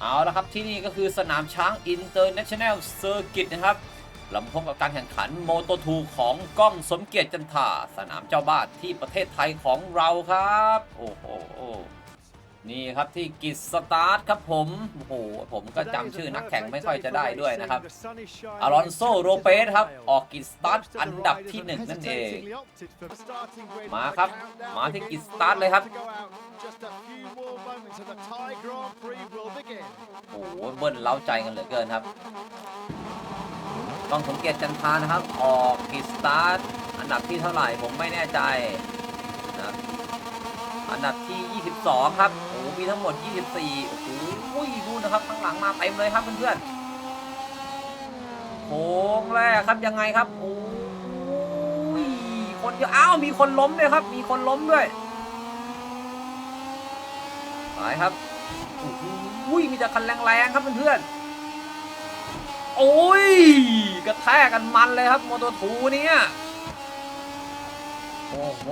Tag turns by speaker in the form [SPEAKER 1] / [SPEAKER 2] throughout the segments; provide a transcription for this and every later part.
[SPEAKER 1] เอาละครับที่นี่ก็คือสนามช้างอินเตอร์เนชั่นแนลเซอร์กิตนะครับลำพบกับการแข่งขันโมโตทูของก้องสมเกียรติจันทาสนามเจ้าบ้านที่ประเทศไทยของเราครับ โอ้โห นี่ครับที่กิจสตาร์ทครับผมโอ้โหผมก็จำชื่อนักแข่งไม่ค่อยจะได้ด้วยนะครับอลอนโซโรเปสครับ ออกกิจสตาร์ทอันดับที่หนึ่งนั่นเอง มาครับ มาที่กิจสตาร์ทเลยครับ โอ้โหเบิ้ลเล้าใจกันเหลือเกินครับ ต้องสมเกตจันทานะครับ ออกกิจสตาร์ทอันดับที่เท่าไหร่ผมไม่แน่ใจนะครับอันดับที่ 22 ครับโอ้โห มีทั้งหมด 24 โอ้โหดูนะครับข้างหลังมาเต็มเลยครับเพื่อนๆโค้งแรกครับยังไงครับโอ้ยคนเยอะอ้าวมีคนล้มด้วยครับ มีคนล้มด้วยไปครับโอ้โหมีแต่คันแรงๆครับเพื่อนๆโอ้ยกระแทกกันมันเลยครับโมโตอร์ทูเนี่ยโอ้โห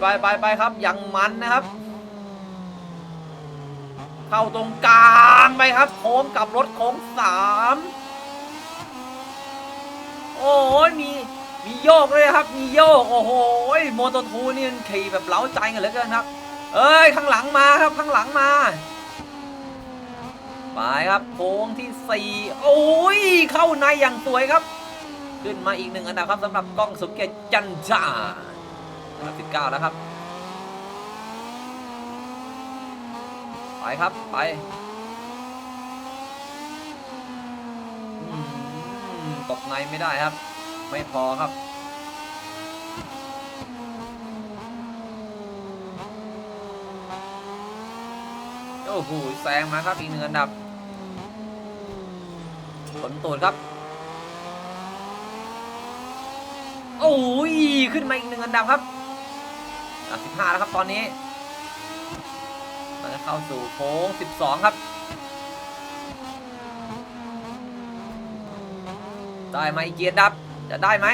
[SPEAKER 1] ไปไปไปครับยังมันนะครับ เข้าตรงกลางไปครับ โค้งกับรถโค้งสามโอ้ยมีมีโยกเลยครับ มีโยก โอ้โหโมโตทูนี่มันขี่แบบเล้าใจกันเหลือเกินครับ เอ้ย ข้างหลังมาครับ ข้างหลังมา ไปครับ โค้งที่4โอ้ย เข้าในอย่างสวยครับ ขึ้นมาอีกหนึ่งอันดับครับสำหรับกล้องสุเกตจันจาอันดับ19แล้วครับ ไปครับ ไปตกในไม่ได้ครับ ไม่พอครับโอ้โหแซงมาครับอีกหนึ่งอันดับผลตูดครับ โอ้ยขึ้นมาอีกหนึ่งอันดับครับอะ15แล้วครับตอนนี้ เข้าสู่โค้ง 12 ครับ ได้ไหมเกียร์ดับ จะได้ไหม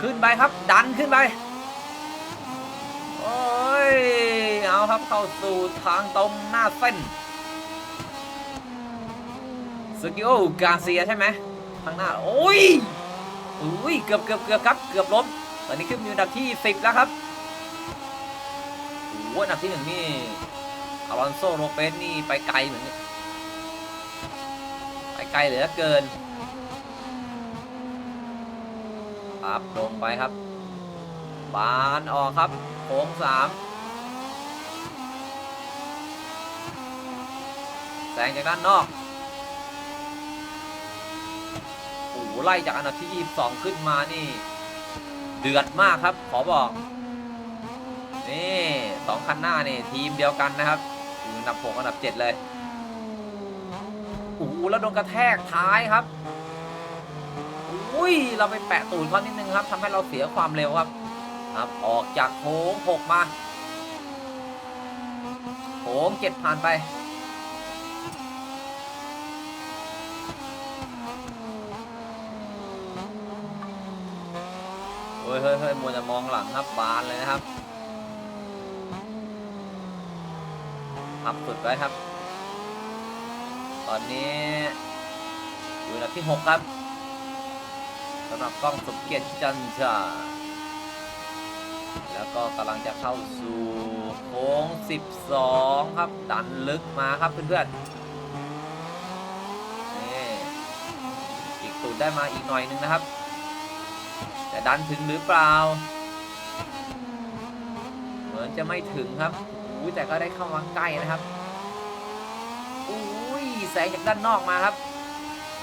[SPEAKER 1] ขึ้นไปครับ ดันขึ้นไป โอ้ย เอาครับเข้าสู่ทางตรงหน้าเส้นสกิโอการเซียใช่ไหมข้างหน้า โอ้ยอุ้ย เกือบเกือบเกือบครับ เกือบล้ม ตอนนี้ขึ้นอยู่อันดับที่ 10 แล้วครับโอ้โหอันดับที่หนึ่งนี่ อลอนโซโรเปสนี่ไปไกลเหมือนไปไกลเหลือเกินครับลงไปครับ บานออกครับโค้งสามแซงจากด้านนอกโอ้ไล่จากอันดับที่ 22 ขึ้นมานี่ เดือดมากครับ ขอบอก นี่สองคันหน้านี่ ทีมเดียวกันนะครับ อยู่อันดับ6อันดับ7เลยโอ้โหแล้วโดนกระแทกท้ายครับอุ้ยเราไปแปะตูดเขานิดนึงครับทำให้เราเสียความเร็วครับครับออกจากโค้ง6มาโค้ง7ผ่านไปเฮ้ยเฮ้ยเฮ้ยมัวจะมองหลังครับบานเลยนะครับ พับสุดไว้ครับ ตอนนี้อยู่อันดับที่ 6 ครับสำหรับกล้องสมเกียรติจันทราแล้วก็กำลังจะเข้าสู่โค้ง 12 ครับ ดันลึกมาครับเพื่อนๆนี่อีกตูดได้มาอีกหน่อยนึงนะครับ แต่ดันถึงหรือเปล่า เหมือนจะไม่ถึงครับ ยแต่ก็ได้เข้ามาใกล้นะครับอุ้ยแสงจากด้านนอกมาครับ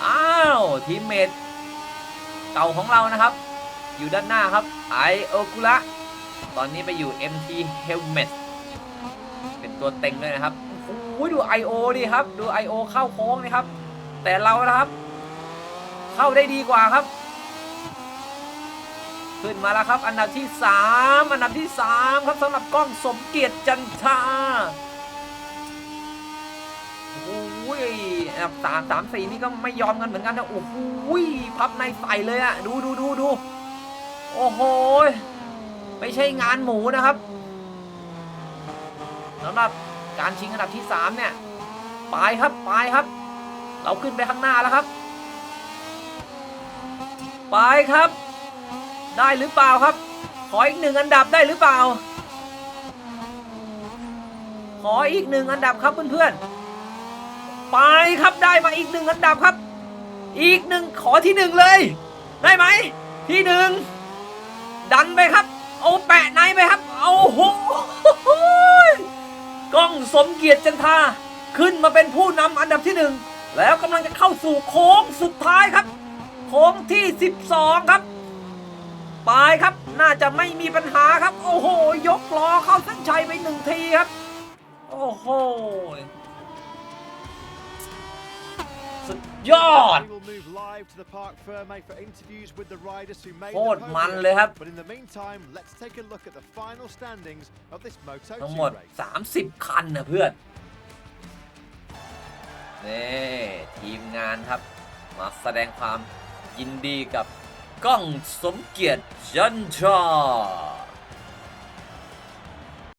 [SPEAKER 1] อ้าวทีมเมทเก่าของเรานะครับ อยู่ด้านหน้าครับไอโอกุระตอนนี้ไปอยู่ MT Helmet เป็นตัวเต็งเลยนะครับโอ้ยดู IO ดิครับ ดู IO เข้าโค้งนี่ครับ แต่เรานะครับ เข้าได้ดีกว่าครับ ขึ้นมาแล้วครับ อันดับที่ 3 อันดับที่ 3 ครับสำหรับกล้องสมเกียรติจันทราโอ้ยอันดับสามสามสี่นี่ก็ไม่ยอมกันเหมือนกันนะโอ้โหพับในใส่เลยอะดูดูดูดูโอ้โหไม่ใช่งานหมูนะครับสำหรับการชิงอันดับที่ 3 เนี่ยไปไปครับไปครับ เราขึ้นไปข้างหน้าแล้วครับ ไปครับ ได้หรือเปล่าครับ ขออีกหนึ่งอันดับได้หรือเปล่า ขออีกหนึ่งอันดับครับเพื่อนๆ ไปครับได้มาอีกหนึ่งอันดับครับ อีกหนึ่งขอที่หนึ่งเลย ได้ไหม ที่หนึ่งดันไปครับ เอาแปะในไปครับ เอาโหกล้องสมเกียรติจันทาขึ้นมาเป็นผู้นำอันดับที่หนึ่งแล้วกำลังจะเข้าสู่โค้งสุดท้ายครับ โค้งที่ 12 ครับ ปลายครับ น่า จะไม่มีปัญหาครับ โอ้โห ยกล้อเข้าเส้นชัยไปหนึ่งทีครับ โอ้โห สุดยอด
[SPEAKER 2] We will move live to the Park Ferme for interviews with the riders who made
[SPEAKER 1] โค
[SPEAKER 2] the
[SPEAKER 1] ตรมัน
[SPEAKER 2] podium.
[SPEAKER 1] เลยครับ
[SPEAKER 2] But in the meantime, let's take a look at the final standings of this
[SPEAKER 1] ทั้ง
[SPEAKER 2] Moto2
[SPEAKER 1] หมด
[SPEAKER 2] race.
[SPEAKER 1] 30 คันนะเพื่อน นี่ ทีมงานครับ มาแสดงความยินดีกับ ก้องสมเกียรติยันชา